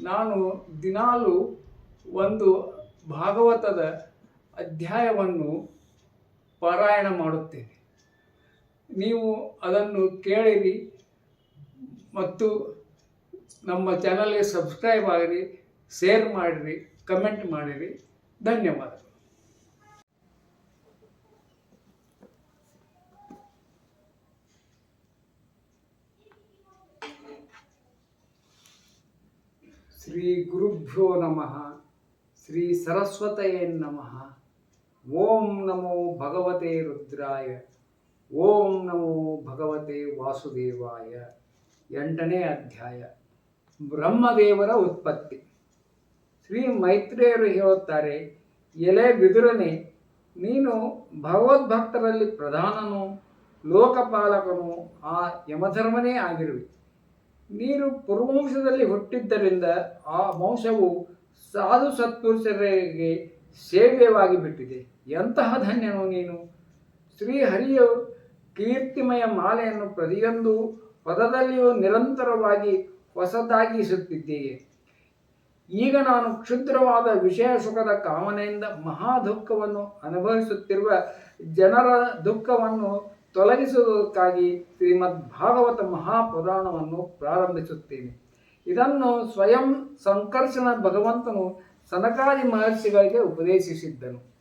ನಾನು ದಿನಾಲು ಒಂದು ಭಾಗವತದ ಅಧ್ಯಾಯವನ್ನು ಪಾರಾಯಣ ಮಾಡುತ್ತೇನೆ. ನೀವು ಅದನ್ನು ಕೇಳಿರಿ ಮತ್ತು ನಮ್ಮ ಚಾನಲ್ಗೆ ಸಬ್ಸ್ಕ್ರೈಬ್ ಆಗಿರಿ, ಶೇರ್ ಮಾಡಿರಿ, ಕಮೆಂಟ್ ಮಾಡಿರಿ. ಧನ್ಯವಾದಗಳು. ಶ್ರೀ ಗುರುಭ್ಯೋ ನಮಃ ಶ್ರೀ ಸರಸ್ವತಯೇ ನಮಃ. ಓಂ ನಮೋ ಭಗವತೆ ರುದ್ರಾಯ, ಓಂ ನಮೋ ಭಗವತೆ ವಾಸುದೇವಾಯ. ಎಂಟನೇ ಅಧ್ಯಾಯ. ಬ್ರಹ್ಮದೇವರ ಉತ್ಪತ್ತಿ. ಶ್ರೀ ಮೈತ್ರಿಯರು ಹೇಳುತ್ತಾರೆ, ಎಲೆ ಬಿದುರನೆ, ನೀನು ಭಗವದ್ಭಕ್ತರಲ್ಲಿ ಪ್ರಧಾನನು, ಲೋಕಪಾಲಕನು, ಆ ಯಮಧರ್ಮನೇ ಆಗಿರುವೆ. ನೀನು ಪುರುವಂಶದಲ್ಲಿ ಹುಟ್ಟಿದ್ದರಿಂದ ಆ ವಂಶವು ಸಾಧು ಸತ್ಪುರುಷರಿಗೆ ಸೇವ್ಯವಾಗಿ ಬಿಟ್ಟಿದೆ. ಎಂತಹ ಧನ್ಯನು ನೀನು? ಶ್ರೀಹರಿಯ ಕೀರ್ತಿಮಯ ಮಾಲೆಯನ್ನು ಪ್ರತಿಯೊಂದು ಪದದಲ್ಲಿಯೂ ನಿರಂತರವಾಗಿ ಹೊಸದಾಗಿಸುತ್ತಿದ್ದೀಯೆ. ಈಗ ನಾನು ಕ್ಷುದ್ರವಾದ ವಿಷಯ ಸುಖದ ಕಾಮನೆಯಿಂದ ಮಹಾ ದುಃಖವನ್ನು ಅನುಭವಿಸುತ್ತಿರುವ ಜನರ ದುಃಖವನ್ನು ತೊಲಗಿಸುವುದಕ್ಕಾಗಿ ಶ್ರೀಮದ್ ಭಾಗವತ ಮಹಾಪುರಾಣವನ್ನು ಪ್ರಾರಂಭಿಸುತ್ತೇನೆ. ಇದನ್ನು ಸ್ವಯಂ ಸಂಕರ್ಷಣ ಭಗವಂತನು ಸನಕಾದಿ ಮಹರ್ಷಿಗಳಿಗೆ ಉಪದೇಶಿಸಿದ್ದನು.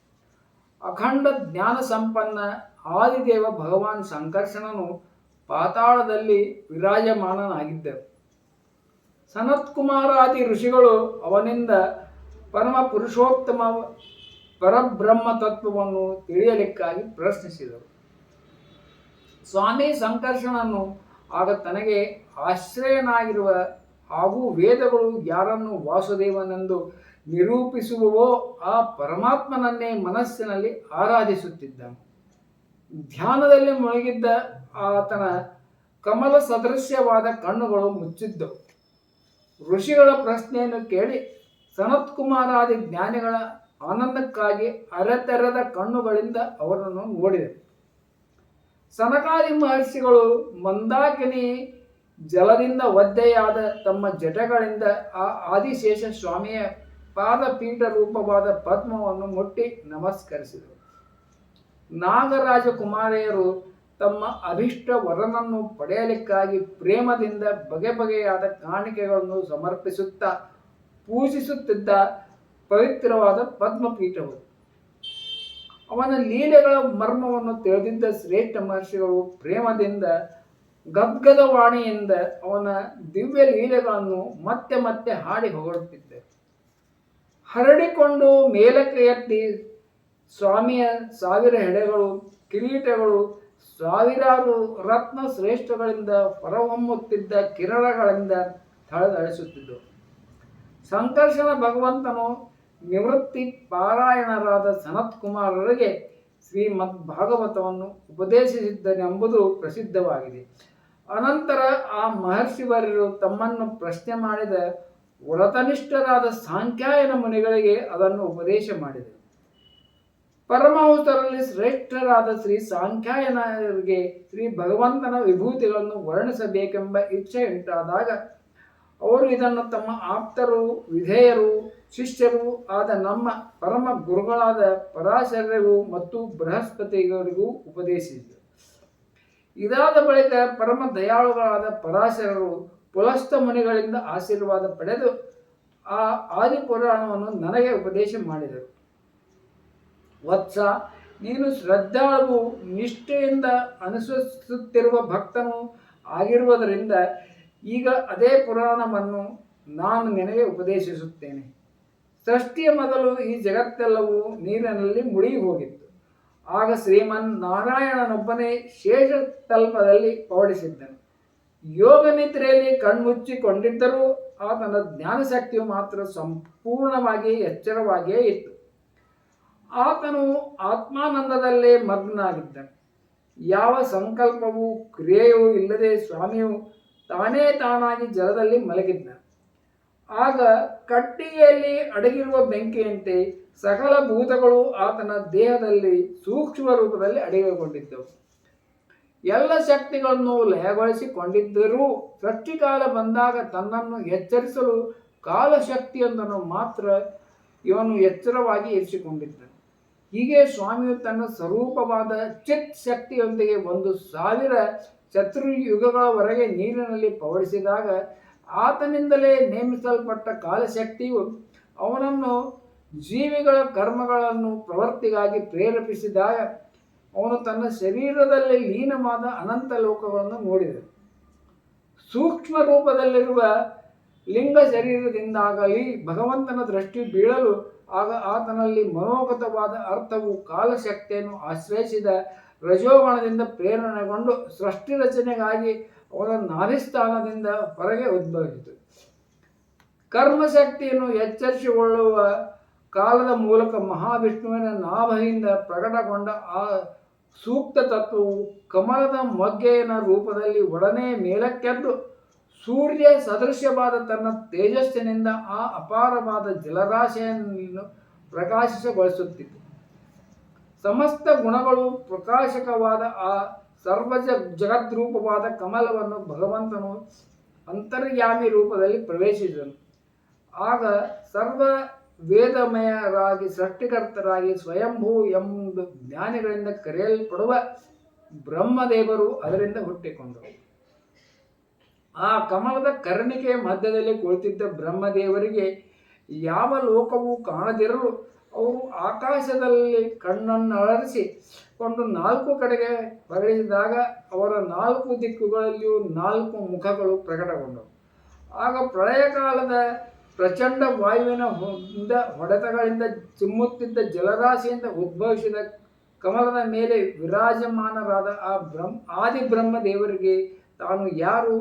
ಅಖಂಡ ಜ್ಞಾನ ಸಂಪನ್ನ ಆದಿದೇವ ಭಗವಾನ್ ಸಂಕರ್ಷಣನು ಪಾತಾಳದಲ್ಲಿ ವಿರಾಜಮಾನನಾಗಿದ್ದರು. ಸನತ್ಕುಮಾರಾದಿ ಋಷಿಗಳು ಅವನಿಂದ ಪರಮ ಪುರುಷೋತ್ತಮ ಪರಬ್ರಹ್ಮ ತತ್ವವನ್ನು ತಿಳಿಯಲಿಕ್ಕಾಗಿ ಪ್ರಶ್ನಿಸಿದರು. ಸ್ವಾಮಿ ಸಂಕರ್ಷಣನು. ಆಗ ತನಗೆ ಆಶ್ರಯನಾಗಿರುವ ಹಾಗೂ ವೇದಗಳು ಯಾರನ್ನು ವಾಸುದೇವನೆಂದು ನಿರೂಪಿಸುವವೋ ಆ ಪರಮಾತ್ಮನನ್ನೇ ಮನಸ್ಸಿನಲ್ಲಿ ಆರಾಧಿಸುತ್ತಿದ್ದ ಧ್ಯಾನದಲ್ಲಿ ಮುಳುಗಿದ್ದ ಆತನ ಕಮಲ ಸದೃಶ್ಯವಾದ ಕಣ್ಣುಗಳು ಮುಚ್ಚಿದ್ದವು ಋಷಿಗಳ ಪ್ರಶ್ನೆಯನ್ನು ಕೇಳಿ ಸನತ್ಕುಮಾರಾದಿ ಜ್ಞಾನಿಗಳ ಆನಂದಕ್ಕಾಗಿ ಅರೆತೆರೆದ ಕಣ್ಣುಗಳಿಂದ ಅವರನ್ನು ನೋಡಿದರು ಸನಕಾದಿ ಮಹರ್ಷಿಗಳು ಮಂದಾಕಿನಿ ಜಲದಿಂದ ಒದ್ದೆಯಾದ ತಮ್ಮ ಜಟಗಳಿಂದ ಆ ಆದಿಶೇಷ ಸ್ವಾಮಿಯ ಪಾದಪೀಠ ರೂಪವಾದ ಪದ್ಮವನ್ನು ಮುಟ್ಟಿ ನಮಸ್ಕರಿಸಿದರು. ನಾಗರಾಜ ಕುಮಾರೆಯರು ತಮ್ಮ ಅಭಿಷ್ಟ ವರನನ್ನು ಪಡೆಯಲಿಕ್ಕಾಗಿ ಪ್ರೇಮದಿಂದ ಬಗೆ ಬಗೆಯಾದ ಕಾಣಿಕೆಗಳನ್ನು ಸಮರ್ಪಿಸುತ್ತಾ ಪೂಜಿಸುತ್ತಿದ್ದ ಪವಿತ್ರವಾದ ಪದ್ಮಪೀಠವು. ಅವನ ಲೀಲೆಗಳ ಮರ್ಮವನ್ನು ತಿಳಿದಿದ್ದ ಶ್ರೇಷ್ಠ ಮಹರ್ಷಿಗಳು ಪ್ರೇಮದಿಂದ, ಗದ್ಗದ ವಾಣಿಯಿಂದ ಅವನ ದಿವ್ಯ ಲೀಲೆಗಳನ್ನು ಮತ್ತೆ ಮತ್ತೆ ಹಾಡಿ ಹೊಗಳುತ್ತಿದ್ದರು. ಹರಡಿಕೊಂಡು ಮೇಲಕ್ಕೆ ಎತ್ತಿ ಸ್ವಾಮಿಯ ಸಾವಿರ ಹೆಡೆಗಳು, ಕಿರೀಟಗಳು, ಸಾವಿರಾರು ರತ್ನ ಶ್ರೇಷ್ಠಗಳಿಂದ ಹೊರಹೊಮ್ಮುತ್ತಿದ್ದ ಕಿರಣಗಳಿಂದ ಥಳದಳಿಸುತ್ತಿದ್ದವು ಸಂಕರ್ಷಣ ಭಗವಂತನು ನಿವೃತ್ತಿ ಪಾರಾಯಣರಾದ ಸನತ್ ಕುಮಾರರಿಗೆ ಶ್ರೀಮದ್ ಭಾಗವತವನ್ನು ಉಪದೇಶಿಸಿದ್ದನೆಂಬುದು ಪ್ರಸಿದ್ಧವಾಗಿದೆ. ಅನಂತರ ಆ ಮಹರ್ಷಿವರರು ತಮ್ಮನ್ನು ಪ್ರಶ್ನೆ ಮಾಡಿದ ವ್ರತನಿಷ್ಠರಾದ ಸಾಂಖ್ಯಾಯನ ಮುನಿಗಳಿಗೆ ಅದನ್ನು ಉಪದೇಶ ಮಾಡಿದರು. ಪರಮಹಂಸರಲ್ಲಿ ಶ್ರೇಷ್ಠರಾದ ಶ್ರೀ ಸಾಂಖ್ಯಾಯನರಿಗೆ ಶ್ರೀ ಭಗವಂತನ ವಿಭೂತಿಗಳನ್ನು ವರ್ಣಿಸಬೇಕೆಂಬ ಇಚ್ಛೆ ಉಂಟಾದಾಗ ಅವರು ಇದನ್ನು ತಮ್ಮ ಆಪ್ತರು, ವಿಧೇಯರು, ಶಿಷ್ಯರು ಆದ ನಮ್ಮ ಪರಮ ಗುರುಗಳಾದ ಪರಾಶರರಿಗೂ ಮತ್ತು ಬೃಹಸ್ಪತಿಗಳಿಗೂ ಉಪದೇಶಿಸಿದರು. ಇದಾದ ಬಳಿಕ ಪರಮ ದಯಾಳುಗಳಾದ ಪರಾಶರರು ಪುಲಸ್ತ ಮುನಿಗಳಿಂದ ಆಶೀರ್ವಾದ ಪಡೆದು ಆ ಆದಿಪುರಾಣವನ್ನು ನನಗೆ ಉಪದೇಶ ಮಾಡಿದರು. ವತ್ಸ, ನೀನು ಶ್ರದ್ಧಾಳುವು ನಿಷ್ಠೆಯಿಂದ ಅನುಸರಿಸುತ್ತಿರುವ ಭಕ್ತನು ಆಗಿರುವುದರಿಂದ ಈಗ ಅದೇ ಪುರಾಣವನ್ನು ನಾನು ನಿನಗೆ ಉಪದೇಶಿಸುತ್ತೇನೆ. ಸೃಷ್ಟಿಯ ಮೊದಲು ಈ ಜಗತ್ತೆಲ್ಲವೂ ನೀರಿನಲ್ಲಿ ಮುಳುಗಿ ಹೋಗಿತ್ತು ಆಗ ಶ್ರೀಮನ್ ನಾರಾಯಣನೊಬ್ಬನೇ ಶೇಷ ತಲ್ಪದಲ್ಲಿ ಪೌಡಿಸಿದ್ದನು. ಯೋಗ ನಿದ್ರೆಯಲ್ಲಿ ಕಣ್ಮುಚ್ಚಿಕೊಂಡಿದ್ದರೂ ಆತನ ಜ್ಞಾನಶಕ್ತಿಯು ಮಾತ್ರ ಸಂಪೂರ್ಣವಾಗಿ ಎಚ್ಚರವಾಗಿಯೇ ಇತ್ತು. ಆತನು ಆತ್ಮಾನಂದದಲ್ಲೇ ಮಗ್ನಾಗಿದ್ದನು. ಯಾವ ಸಂಕಲ್ಪವೂ, ಕ್ರಿಯೆಯೂ ಇಲ್ಲದೆ ಸ್ವಾಮಿಯು ತಾನೇ ತಾನಾಗಿ ಜಲದಲ್ಲಿ ಮಲಗಿದ್ದ ಆಗ ಕಟ್ಟಿಗೆಯಲ್ಲಿ ಅಡಗಿರುವ ಬೆಂಕಿಯಂತೆ ಸಕಲ ಭೂತಗಳು ಆತನ ದೇಹದಲ್ಲಿ ಸೂಕ್ಷ್ಮ ರೂಪದಲ್ಲಿ ಅಡಗಿಕೊಂಡಿದ್ದವು. ಎಲ್ಲ ಶಕ್ತಿಗಳನ್ನು ಲಯಗೊಳಿಸಿಕೊಂಡಿದ್ದರೂ ಸೃಷ್ಟಿಕಾಲ ಬಂದಾಗ ತನ್ನನ್ನು ಎಚ್ಚರಿಸಲು ಕಾಲಶಕ್ತಿಯೊಂದನ್ನು ಮಾತ್ರ ಇವನು ಎಚ್ಚರವಾಗಿ ಇರಿಸಿಕೊಂಡಿದ್ದನು. ಹೀಗೆ ಸ್ವಾಮಿಯು ತನ್ನ ಸ್ವರೂಪವಾದ ಚಿತ್ ಶಕ್ತಿಯೊಂದಿಗೆ ಒಂದು ಸಾವಿರ ಚತುರ್ಯುಗಗಳವರೆಗೆ ನೀರಿನಲ್ಲಿ ಪವಡಿಸಿದಾಗ ಆತನಿಂದಲೇ ನೇಮಿಸಲ್ಪಟ್ಟ ಕಾಲಶಕ್ತಿಯು ಅವನನ್ನು ಜೀವಿಗಳ ಕರ್ಮಗಳನ್ನು ಪ್ರವೃತ್ತಿಗಾಗಿ ಪ್ರೇರೇಪಿಸಿದಾಗ ಅವನು ತನ್ನ ಶರೀರದಲ್ಲಿ ಲೀನವಾದ ಅನಂತ ಲೋಕಗಳನ್ನು ನೋಡಿದನು. ಸೂಕ್ಷ್ಮ ರೂಪದಲ್ಲಿರುವ ಲಿಂಗ ಶರೀರದಿಂದಾಗಲಿ ಭಗವಂತನ ದೃಷ್ಟಿ ಬೀಳಲು ಆಗ ಆತನಲ್ಲಿ ಮನೋಗತವಾದ ಅರ್ಥವು ಕಾಲಶಕ್ತಿಯನ್ನು ಆಶ್ರಯಿಸಿದ ರಜೋಗಣದಿಂದ ಪ್ರೇರಣೆಗೊಂಡು ಸೃಷ್ಟಿ ರಚನೆಗಾಗಿ ಅವನ ನಾಧಿಸ್ಥಾನದಿಂದ ಹೊರಗೆ ಉದ್ಭವಿಸಿತು. ಕರ್ಮಶಕ್ತಿಯನ್ನು ಎಚ್ಚರಿಸಿಕೊಳ್ಳುವ ಕಾಲದ ಮೂಲಕ ಮಹಾವಿಷ್ಣುವಿನ ನಾಭದಿಂದ ಪ್ರಕಟಗೊಂಡ ಆ ಸೂಕ್ತ ತತ್ವವು ಕಮಲದ ಮೊಗ್ಗೆಯನ ರೂಪದಲ್ಲಿ ಒಡನೆ ಮೇಲಕ್ಕೆದ್ದು ಸೂರ್ಯ ಸದೃಶ್ಯವಾದ ತನ್ನ ತೇಜಸ್ಸಿನಿಂದ ಆ ಅಪಾರವಾದ ಜಲರಾಶಿಯನ್ನು ಪ್ರಕಾಶಿಸಗೊಳಿಸುತ್ತಿತ್ತು. ಸಮಸ್ತ ಗುಣಗಳು ಪ್ರಕಾಶಕವಾದ ಆ ಸರ್ವಜ ಜಗದ್ರೂಪವಾದ ಕಮಲವನ್ನು ಭಗವಂತನು ಅಂತರ್ಯಾಮಿ ರೂಪದಲ್ಲಿ ಪ್ರವೇಶಿಸಿದನು. ಆಗ ಸರ್ವ ವೇದಮಯರಾಗಿ, ಸೃಷ್ಟಿಕರ್ತರಾಗಿ, ಸ್ವಯಂಭೂ ಎಂಬ ಜ್ಞಾನಿಗಳಿಂದ ಕರೆಯಲ್ಪಡುವ ಬ್ರಹ್ಮದೇವರು ಅದರಿಂದ ಹುಟ್ಟಿಕೊಂಡರು. ಆ ಕಮಲದ ಕರ್ಣಿಕೆಯ ಮಧ್ಯದಲ್ಲಿ ಕುಳಿತಿದ್ದ ಬ್ರಹ್ಮದೇವರಿಗೆ ಯಾವ ಲೋಕವೂ ಕಾಣದಿರಲು ಅವರು ಆಕಾಶದಲ್ಲಿ ಕಣ್ಣನ್ನು ಅಳರಿಸಿ ಕೊಂಡು ನಾಲ್ಕು ಕಡೆಗೆ ಹೊರಳಿಸಿದಾಗ ಅವರ ನಾಲ್ಕು ದಿಕ್ಕುಗಳಲ್ಲಿಯೂ ನಾಲ್ಕು ಮುಖಗಳು ಪ್ರಕಟಗೊಂಡವು. ಆಗ ಪ್ರಳಯ ಕಾಲದ ಪ್ರಚಂಡ ವಾಯುವಿನ ಹೊಂದ ಹೊಡೆತಗಳಿಂದ ಚಿಮ್ಮುತ್ತಿದ್ದ ಜಲರಾಶಿಯಿಂದ ಉದ್ಭವಿಸಿದ ಕಮಲದ ಮೇಲೆ ವಿರಾಜಮಾನರಾದ ಆ ಬ್ರಹ್ಮ ಆದಿ ಬ್ರಹ್ಮದೇವರಿಗೆ ತಾನು ಯಾರು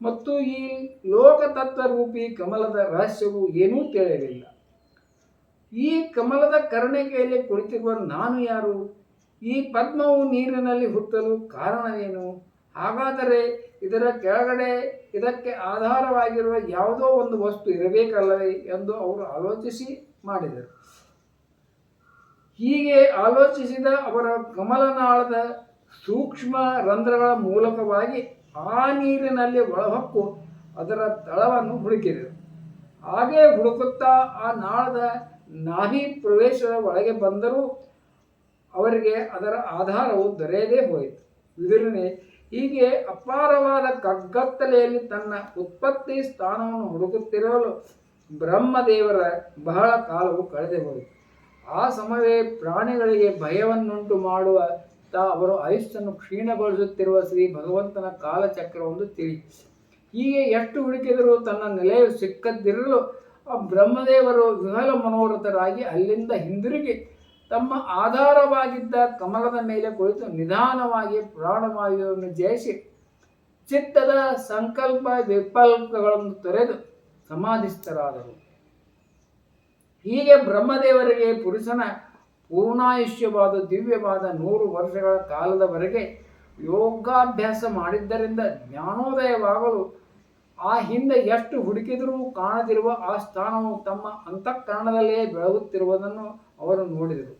ಮತ್ತು ಈ ಲೋಕತತ್ವರೂಪಿ ಕಮಲದ ರಹಸ್ಯವು ಏನೂ ತಿಳಿಯಲಿಲ್ಲ. ಈ ಕಮಲದ ಕರ್ಣಿಕೆಯಲ್ಲಿ ಕುಳಿತಿರುವ ನಾನು ಯಾರು? ಈ ಪದ್ಮವು ನೀರಿನಲ್ಲಿ ಹುಟ್ಟಲು ಕಾರಣವೇನು? ಹಾಗಾದರೆ ಇದರ ಕೆಳಗಡೆ ಇದಕ್ಕೆ ಆಧಾರವಾಗಿರುವ ಯಾವುದೋ ಒಂದು ವಸ್ತು ಇರಬೇಕಲ್ಲವೇ ಎಂದು ಅವರು ಆಲೋಚಿಸಿ ಮಾಡಿದರು. ಹೀಗೆ ಆಲೋಚಿಸಿದ ಅವರ ಕಮಲನಾಳದ ಸೂಕ್ಷ್ಮ ರಂಧ್ರಗಳ ಮೂಲಕವಾಗಿ ಆ ನೀರಿನಲ್ಲಿ ಒಳಹೊಕ್ಕು ಅದರ ತಳವನ್ನು ಹುಡುಕಿದರು. ಹಾಗೆ ಹುಡುಕುತ್ತಾ ಆ ನಾಳದ ನಾಭಿ ಪ್ರವೇಶದ ಒಳಗೆ ಬಂದರೂ ಅವರಿಗೆ ಅದರ ಆಧಾರವು ದೊರೆಯದೇ ಹೋಯಿತು. ವಿದುರನೆ ಹೀಗೆ ಅಪಾರವಾದ ಕಗ್ಗತ್ತಲೆಯಲ್ಲಿ ತನ್ನ ಉತ್ಪತ್ತಿ ಸ್ಥಾನವನ್ನು ಹುಡುಕುತ್ತಿರಲು ಬ್ರಹ್ಮದೇವರ ಬಹಳ ಕಾಲವು ಕಳೆದೇ ಹೋಯಿತು. ಆ ಸಮಯವೇ ಪ್ರಾಣಿಗಳಿಗೆ ಭಯವನ್ನುಂಟು ಮಾಡುವ ತಾ ಅವರು ಆಯುಷ್ಯನ್ನು ಕ್ಷೀಣಗೊಳಿಸುತ್ತಿರುವ ಶ್ರೀ ಭಗವಂತನ ಕಾಲಚಕ್ರವೊಂದು ತಿಳಿ ಹೀಗೆ ಎಷ್ಟು ಹುಡುಕಿದರೂ ತನ್ನ ನೆಲೆಯು ಸಿಕ್ಕದ್ದಿರಲು ಆ ಬ್ರಹ್ಮದೇವರು ವಿಮಲ ಮನೋರಥರಾಗಿ ಅಲ್ಲಿಂದ ಹಿಂದಿರುಗಿ ತಮ್ಮ ಆಧಾರವಾಗಿದ್ದ ಕಮಲದ ಮೇಲೆ ಕುಳಿತು ನಿಧಾನವಾಗಿ ಪ್ರಾಣವಾಯುವನ್ನು ಜಯಿಸಿ ಚಿತ್ತದ ಸಂಕಲ್ಪ ವಿಕಲ್ಪಗಳನ್ನು ತೊರೆದು ಸಮಾಧಿಸ್ಥರಾದರು. ಹೀಗೆ ಬ್ರಹ್ಮದೇವರಿಗೆ ಪುರುಷನ ಪೂರ್ಣಾಯುಷ್ಯವಾದ ದಿವ್ಯವಾದ ನೂರು ವರ್ಷಗಳ ಕಾಲದವರೆಗೆ ಯೋಗಾಭ್ಯಾಸ ಮಾಡಿದ್ದರಿಂದ ಜ್ಞಾನೋದಯವಾಗಲು ಆ ಹಿಂದೆ ಎಷ್ಟು ಹುಡುಕಿದರೂ ಕಾಣದಿರುವ ಆ ಸ್ಥಾನವು ತಮ್ಮ ಅಂತಃಕರಣದಲ್ಲೇ ಬೆಳಗುತ್ತಿರುವುದನ್ನು ಅವರು ನೋಡಿದರು.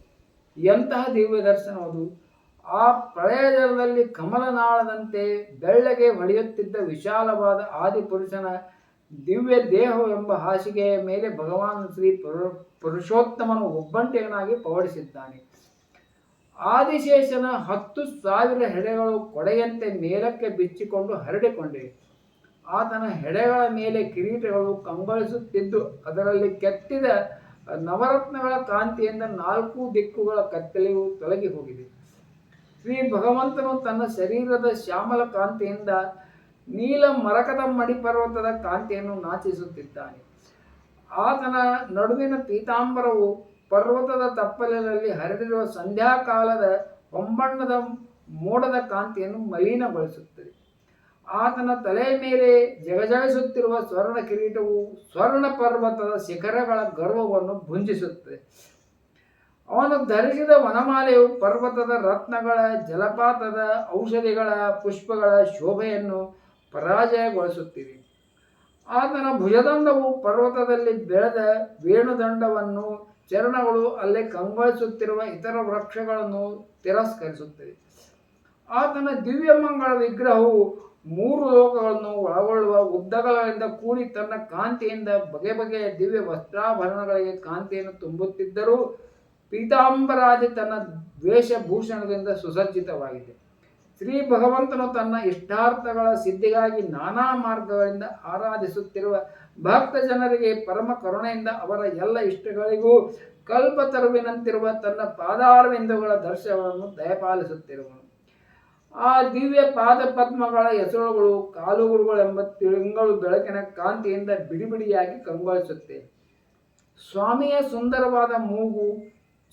ಎಂತಹ ದಿವ್ಯ ದರ್ಶನ ಅದು? ಆ ಪ್ರಳಯದಲ್ಲಿ ಕಮಲನಾಳದಂತೆ ಬೆಳ್ಳಗೆ ಹೊಡೆಯುತ್ತಿದ್ದ ವಿಶಾಲವಾದ ಆದಿಪುರುಷನ ದಿವ್ಯ ದೇಹವೆಂಬ ಹಾಸಿಗೆಯ ಮೇಲೆ ಭಗವಾನ್ ಶ್ರೀ ಪುರು, ಪುರುಷೋತ್ತಮನು ಒಬ್ಬಂಟಿಯನಾಗಿ ಪವಡಿಸಿದ್ದಾನೆ ಆದಿಶೇಷನ ಹತ್ತು ಸಾವಿರ ಹೆಡೆಗಳು ಕೊಡೆಯಂತೆ ಮೇಲಕ್ಕೆ ಬಿಚ್ಚಿಕೊಂಡು ಹರಡಿಕೊಂಡಿವೆ ಆತನ ಹೆಡೆಗಳ ಮೇಲೆ ಕಿರೀಟಗಳು ಕಂಗೊಳಿಸುತ್ತಿದ್ದು ಅದರಲ್ಲಿ ಕೆತ್ತಿದ ನವರತ್ನಗಳ ಕಾಂತಿಯಿಂದ ನಾಲ್ಕು ದಿಕ್ಕುಗಳ ಕತ್ತಲೆಯು ತೊಲಗಿ ಹೋಗಿದೆ. ಶ್ರೀ ಭಗವಂತನು ತನ್ನ ಶರೀರದ ಶ್ಯಾಮಲ ಕಾಂತಿಯಿಂದ ನೀಲ ಮರಕದ ಮಣಿಪರ್ವತದ ಕಾಂತಿಯನ್ನು ನಾಚಿಸುತ್ತಿದ್ದಾನೆ. ಆತನ ನಡುವಿನ ಪೀತಾಂಬರವು ಪರ್ವತದ ತಪ್ಪಲಿನಲ್ಲಿ ಹರಿದಿರುವ ಸಂಧ್ಯಾಕಾಲದ ಹೊಂಬಣ್ಣದ ಮೋಡದ ಕಾಂತಿಯನ್ನು ಮಲಿನಗೊಳಿಸುತ್ತದೆ. ಆತನ ತಲೆ ಮೇಲೆ ಜಗಜಗಿಸುತ್ತಿರುವ ಸ್ವರ್ಣ ಕಿರೀಟವು ಸ್ವರ್ಣ ಪರ್ವತದ ಶಿಖರಗಳ ಗರ್ವವನ್ನು ಭುಂಜಿಸುತ್ತದೆ. ಅವನು ಧರಿಸಿದ ವನಮಾಲೆಯು ಪರ್ವತದ ರತ್ನಗಳ, ಜಲಪಾತದ ಔಷಧಿಗಳ, ಪುಷ್ಪಗಳ ಶೋಭೆಯನ್ನು ಪರಾಜಯಗೊಳಿಸುತ್ತಿವೆ ಆತನ ಭುಜದಂಡವು ಪರ್ವತದಲ್ಲಿ ಬೆಳೆದ ವೇಣುದಂಡವನ್ನು ಚರಣಗಳು ಅಲ್ಲಿ ಕಂಗೊಳಿಸುತ್ತಿರುವ ಇತರ ವೃಕ್ಷಗಳನ್ನು ತಿರಸ್ಕರಿಸುತ್ತದೆ. ಆತನ ದಿವ್ಯಮಂಗಳ ವಿಗ್ರಹವು ಮೂರು ಲೋಕಗಳನ್ನು ಒಳಗೊಳ್ಳುವ ಉದ್ದಗಳಿಂದ ಕೂಡಿ ತನ್ನ ಕಾಂತಿಯಿಂದ ಬಗೆ ಬಗೆಯ ದಿವ್ಯ ವಸ್ತ್ರಾಭರಣಗಳಿಗೆ ಕಾಂತಿಯನ್ನು ತುಂಬುತ್ತಿದ್ದರೂ ಪೀತಾಂಬರಾದಿ ತನ್ನ ದ್ವೇಷಭೂಷಣದಿಂದ ಸುಸಜ್ಜಿತವಾಗಿದೆ. ಶ್ರೀ ಭಗವಂತನು ತನ್ನ ಇಷ್ಟಾರ್ಥಗಳ ಸಿದ್ಧಿಗಾಗಿ ನಾನಾ ಮಾರ್ಗಗಳಿಂದ ಆರಾಧಿಸುತ್ತಿರುವ ಭಕ್ತ ಜನರಿಗೆ ಪರಮ ಕರುಣೆಯಿಂದ ಅವರ ಎಲ್ಲ ಇಷ್ಟಗಳಿಗೂ ಕಲ್ಪತರುವಿನಂತಿರುವ ತನ್ನ ಪಾದಾರವಿಂದಗಳ ದರ್ಶನವನ್ನು ದಯಪಾಲಿಸುತ್ತಿರುವನು. ಆ ದಿವ್ಯ ಪಾದ ಪದ್ಮಗಳ ಹೆಸರುಗಳು ಕಾಲುಗುರುಗಳೆಂಬ ತಿಂಗಳು ಬೆಳಕಿನ ಕಾಂತಿಯಿಂದ ಬಿಡಿಬಿಡಿಯಾಗಿ ಕಂಗೊಳಿಸುತ್ತೆ. ಸ್ವಾಮಿಯ ಸುಂದರವಾದ ಮೂಗು,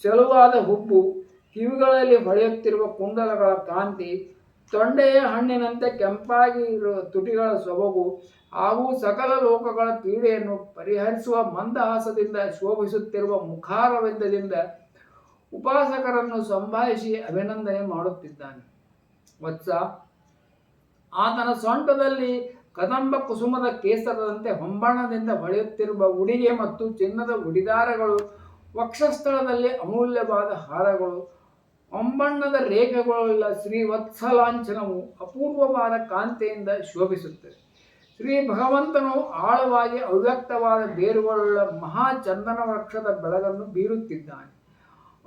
ಚಲುವಾದ ಹುಬ್ಬು, ಕಿವಿಗಳಲ್ಲಿ ಹೊಳೆಯುತ್ತಿರುವ ಕುಂಡಲಗಳ ಕಾಂತಿ, ತೊಂಡೆಯ ಹಣ್ಣಿನಂತೆ ಕೆಂಪಾಗಿ ಇರುವ ತುಟಿಗಳ ಸೊಬಗು, ಹಾಗೂ ಸಕಲ ಲೋಕಗಳ ಪೀಡೆಯನ್ನು ಪರಿಹರಿಸುವ ಮಂದಹಾಸದಿಂದ ಶೋಭಿಸುತ್ತಿರುವ ಮುಖಾರವಿಂದದಿಂದ ಉಪಾಸಕರನ್ನು ಸಂಭಾಯಿಸಿ ಅಭಿನಂದನೆ ಮಾಡುತ್ತಿದ್ದಾನೆ. ವತ್ಸ? ಆತನ ಸೊಂಟದಲ್ಲಿ ಕದಂಬ ಕುಸುಮದ ಕೇಸರದಂತೆ ಹೊಂಬಣ್ಣದಿಂದ ಹೊಳೆಯುತ್ತಿರುವ ಉಡಿಗೆ ಮತ್ತು ಚಿನ್ನದ ಉಡಿದಾರಗಳು, ವಕ್ಷಸ್ಥಳದಲ್ಲಿ ಅಮೂಲ್ಯವಾದ ಹಾರಗಳು, ಹೊಂಬಣ್ಣದ ರೇಖೆಗಳುಳ್ಳ ಶ್ರೀ ವತ್ಸಲಾಂಛನವು ಅಪೂರ್ವವಾದ ಕಾಂತಿಯಿಂದ ಶೋಭಿಸುತ್ತದೆ. ಶ್ರೀ ಭಗವಂತನು ಆಳವಾಗಿ ಅವ್ಯಕ್ತವಾದ ಬೇರುಗಳುಳ್ಳ ಮಹಾಚಂದನ ವೃಕ್ಷದ ಬೆಳಗನ್ನು ಬೀರುತ್ತಿದ್ದಾನೆ.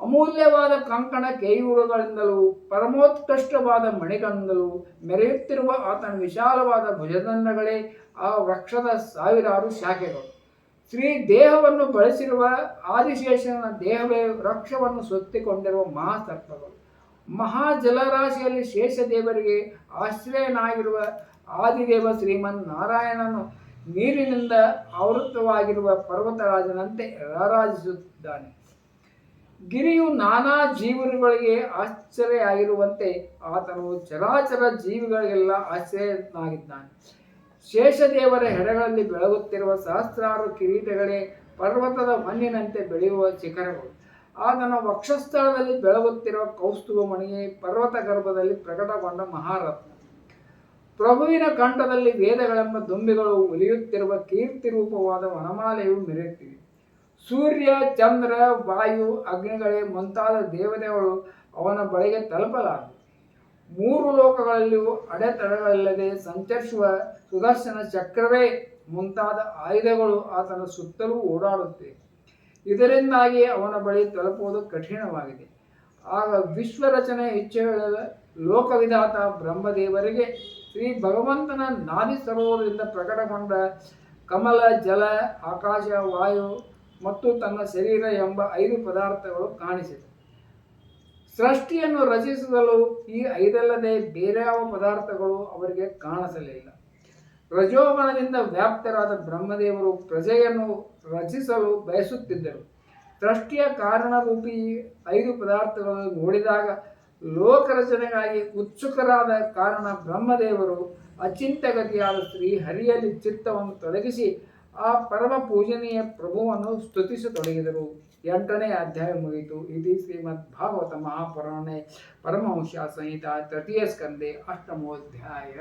ಅಮೂಲ್ಯವಾದ ಕಂಕಣ ಕೈಯೂರುಗಳಿಂದಲೂ, ಪರಮೋತ್ಕೃಷ್ಟವಾದ ಮಣಿಗಳಿಂದಲೂ ಮೆರೆಯುತ್ತಿರುವ ಆತನ ವಿಶಾಲವಾದ ಭುಜದಂಡಗಳೇ ಆ ವೃಕ್ಷದ ಸಾವಿರಾರು ಶಾಖೆಗಳು. ಶ್ರೀ ದೇಹವನ್ನು ಬಳಸಿರುವ ಆದಿಶೇಷನ ದೇಹವೇ ವೃಕ್ಷವನ್ನು ಸುತ್ತಿಕೊಂಡಿರುವ ಮಹಾಸರ್ಪಗಳು. ಮಹಾ ಜಲರಾಶಿಯಲ್ಲಿ ಶೇಷದೇವರಿಗೆ ಆಶ್ರಯನಾಗಿರುವ ಆದಿದೇವ ಶ್ರೀಮನ್ ನಾರಾಯಣನು ನೀರಿನಿಂದ ಆವೃತ್ತವಾಗಿರುವ ಪರ್ವತರಾಜನಂತೆ ರಾರಾಜಿಸುತ್ತಿದ್ದಾನೆ ಗಿರಿಯು ನಾನಾ ಜೀವನಗಳಿಗೆ ಆಶ್ಚರ್ಯ ಆಗಿರುವಂತೆ ಆತನು ಚರಾಚರ ಜೀವಿಗಳಿಗೆಲ್ಲ ಆಶ್ಚರ್ಯನಾಗಿದ್ದಾನೆ ಶೇಷದೇವರ ಹೆಡೆಗಳಲ್ಲಿ ಬೆಳಗುತ್ತಿರುವ ಸಹಸ್ರಾರು ಕಿರೀಟಗಳೇ ಪರ್ವತದ ಮಣ್ಣಿನಂತೆ ಬೆಳೆಯುವ ಶಿಖರಗಳು. ಆತನ ವಕ್ಷಸ್ಥಳದಲ್ಲಿ ಬೆಳಗುತ್ತಿರುವ ಕೌಸ್ತುಭ ಮಣಿಗೆ ಪರ್ವತ ಗರ್ಭದಲ್ಲಿ ಪ್ರಕಟಗೊಂಡ ಮಹಾರತ್ನ. ಪ್ರಭುವಿನ ಕಂಠದಲ್ಲಿ ವೇದಗಳೆಂಬ ದುಂಬಿಗಳು ಉಲಿಯುತ್ತಿರುವ ಕೀರ್ತಿ ರೂಪವಾದ ವನಮಾಲೆಯು ಮೆರೆಯುತ್ತಿವೆ ಸೂರ್ಯ, ಚಂದ್ರ, ವಾಯು, ಅಗ್ನಿಗಳೇ ಮುಂತಾದ ದೇವತೆಗಳು ಅವನ ಬಳಿಗೆ ತಲುಪಲಾರದು ಮೂರು ಲೋಕಗಳಲ್ಲಿಯೂ ಅಡೆತಡೆಗಳಿಲ್ಲದೆ ಸಂಚರಿಸುವ ಸುದರ್ಶನ ಚಕ್ರವೇ ಮುಂತಾದ ಆಯುಧಗಳು ಆತನ ಸುತ್ತಲೂ ಓಡಾಡುತ್ತಿವೆ ಇದರಿಂದಾಗಿ ಅವನ ಬಳಿ ತಲುಪುವುದು ಕಠಿಣವಾಗಿದೆ. ಆಗ ವಿಶ್ವರಚನೆ ಇಚ್ಛೆಗಳ ಲೋಕವಿಧಾತ ಬ್ರಹ್ಮದೇವರಿಗೆ ಶ್ರೀ ಭಗವಂತನ ನಾದಿ ಸರೋವರದಿಂದ ಪ್ರಕಟಗೊಂಡ ಕಮಲ, ಜಲ, ಆಕಾಶ, ವಾಯು ಮತ್ತು ತನ್ನ ಶರೀರ ಎಂಬ ಐದು ಪದಾರ್ಥಗಳು ಕಾಣಿಸಿದೆ ಸೃಷ್ಟಿಯನ್ನು ರಚಿಸಲು ಈ ಐದಲ್ಲದೆ ಬೇರೆ ಯಾವ ಪದಾರ್ಥಗಳು ಅವರಿಗೆ ಕಾಣಿಸಲಿಲ್ಲ. ರಜೋಗಣದಿಂದ ವ್ಯಾಪ್ತರಾದ ಬ್ರಹ್ಮದೇವರು ಪ್ರಜೆಯನ್ನು ರಚಿಸಲು ಬಯಸುತ್ತಿದ್ದರು. ಸೃಷ್ಟಿಯ ಕಾರಣರೂಪಿ ಐದು ಪದಾರ್ಥಗಳನ್ನು ನೋಡಿದಾಗ ಲೋಕರಚನೆಗಾಗಿ ಉತ್ಸುಕರಾದ ಕಾರಣ ಬ್ರಹ್ಮದೇವರು ಅಚಿಂತಗತಿಯಾದ ಶ್ರೀ ಹರಿಯಲ್ಲಿ ಚಿತ್ತವನ್ನು ತೊಡಗಿಸಿ ಆ ಪರಮ ಪೂಜನೀಯ ಪ್ರಭುವನ್ನು ಸ್ತುತಿಸತೊಡಗಿದರು. ಎಂಟನೇ ಅಧ್ಯಾಯ ಮುಗಿಯಿತು. ಇದು ಶ್ರೀಮದ್ ಭಾಗವತ ಮಹಾಪುರಾಣೆ ಪರಮಹಂಸ ಸಂಹಿತ ತೃತೀಯ ಸ್ಕಂದೆ ಅಷ್ಟಮೋಧ್ಯಾಯ.